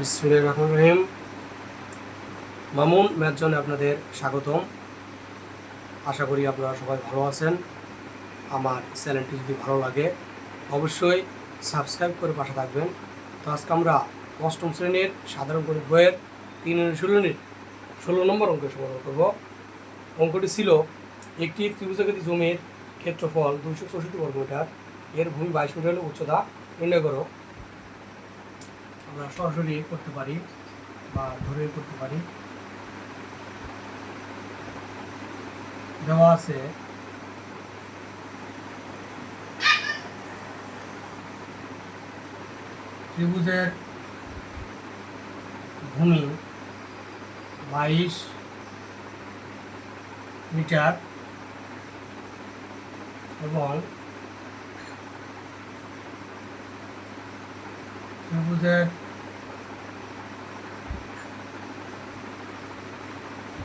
বিসমিল্লাহির রহমানির রহিম। মামুন ম্যাচজনে আপনাদের স্বাগতম। আশা করি আপনারা সবাই ভালো আছেন। আমার চ্যানেলটি যদি ভালো লাগে, অবশ্যই সাবস্ক্রাইব করে পাশে থাকবেন। তো আজকে আমরা অষ্টম শ্রেণির সাধারণ গণিত বইয়ের তিন ষোলো ষোলো নম্বর অঙ্কের সমাধান করব। অঙ্কটি ছিল একটি ত্রিভুজাকৃতি জমির ক্ষেত্রফল দুশো চৌষট্টি বর্গ মিটার এর ভূমি বাইশ মিটার উচ্চতা। নির্ণয় করো। আমরা সরাসরি করতে পারি বা ধরে করতে পারি। দেওয়া আছে। ত্রিভুজের ভূমি বাইশ মিটার এবং ত্রিভুজের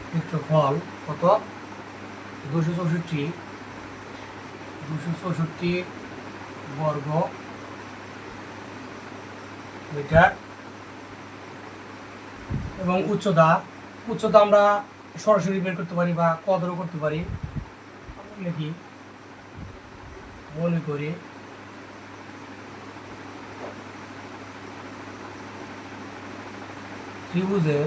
ক্ষেত্রফল কত দুশো চৌষট্টি দুশো চৌষট্টি বর্গ মিটার এবং উচ্চতা উচ্চতা আমরা সরাসরি বের করতে পারি বা কদরও করতে পারি। লিখি। মনে করি। ত্রিভুজের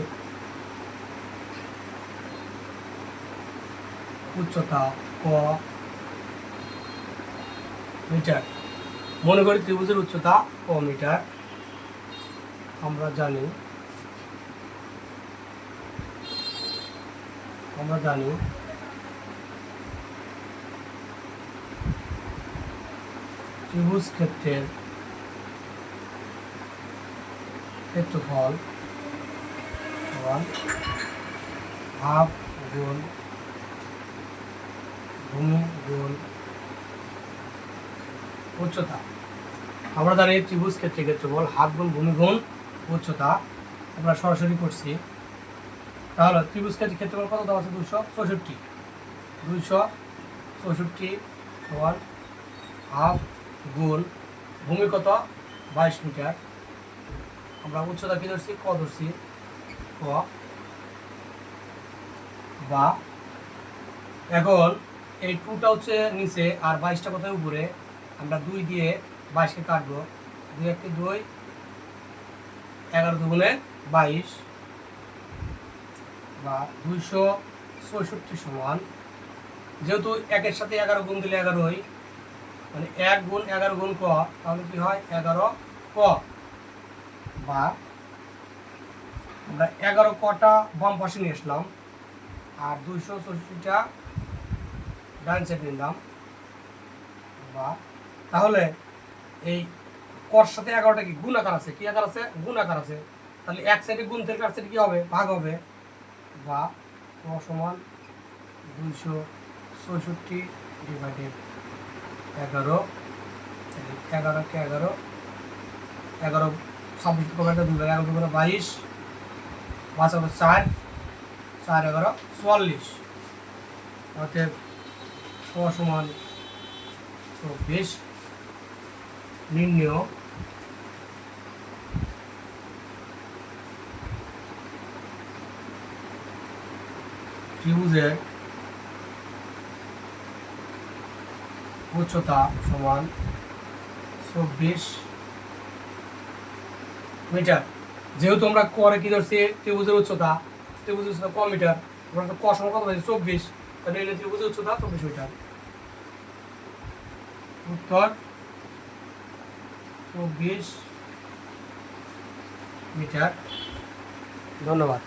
উচ্চতা ক মিটার। মনে করি ত্রিভুজের উচ্চতা ক মিটার। আমরা জানি আমরা জানি ত্রিভুজ ক্ষেত্রের ক্ষেত্রফল সমান হাফ গুণ ভূমি গুণ উচ্চতা। আমরা জানি ত্রিভুজ ক্ষেত্রে ক্ষেত্রফল হাফ গুণ ভূমি গুণ উচ্চতা। আমরা সরাসরি করছি। তাহলে ত্রিভুজ ক্ষেত্রে ক্ষেত্রফল কত দেওয়া আছে? দুশো চৌষট্টি। দুইশো চৌষট্টি সমান হাফ গুণ ভূমি কত? বাইশ মিটার। আমরা উচ্চতা কি ধরছি? ক ধরছি? এখন এই টুটা হচ্ছে নিচে আর বাইশটা কোথায় উপরে? আমরা দুই দিয়ে বাইশকে কাটবো। দুই একটি দুই, এগারো দুগুণে বাইশ, বা দুইশো চৌষট্টি সমান। যেহেতু একের সাথে এগারো গুণ দিলে এগারোই মানে এক গুণ এগারো গুণ ক, তাহলে কি হয়? এগারো ক, বা আমরা এগারো কটা বাম পাশে নিয়ে আসলাম আর দুইশো চৌষট্টিটা ডান সাইড নিলাম। বা, তাহলে এই কর সাথে এগারোটা কি গুণ আকার আছে? কি আকার আছে? গুণ আকার আছে। তাহলে এক সাইডে গুণ থেকে আর সাইডে কী হবে? ভাগ হবে। বা সমান দুইশো চৌষট্টি ডিভাইডেড এগারো। এগারোকে এগারো এগারো ছাব্বিশ কমে দুই এগারো বাইশ। পাঁচ হবে চার চার এগারো, চুয়াল্লিশ। অতএব ছ সমান চব্বিশ। নির্ণয়। ত্রিভুজের উচ্চতা সমান চব্বিশ মিটার। যেহেতু আমরা করে কি ধরছি? ত্রিভুজের উচ্চতা। ত্রিভুজের উচ্চতা ক মিটার? আমরা ক সমান কত পাইছি চব্বিশ। তাহলে এটা ত্রিভুজের উচ্চতা, চব্বিশ মিটার। উত্তর, চব্বিশ মিটার। ধন্যবাদ।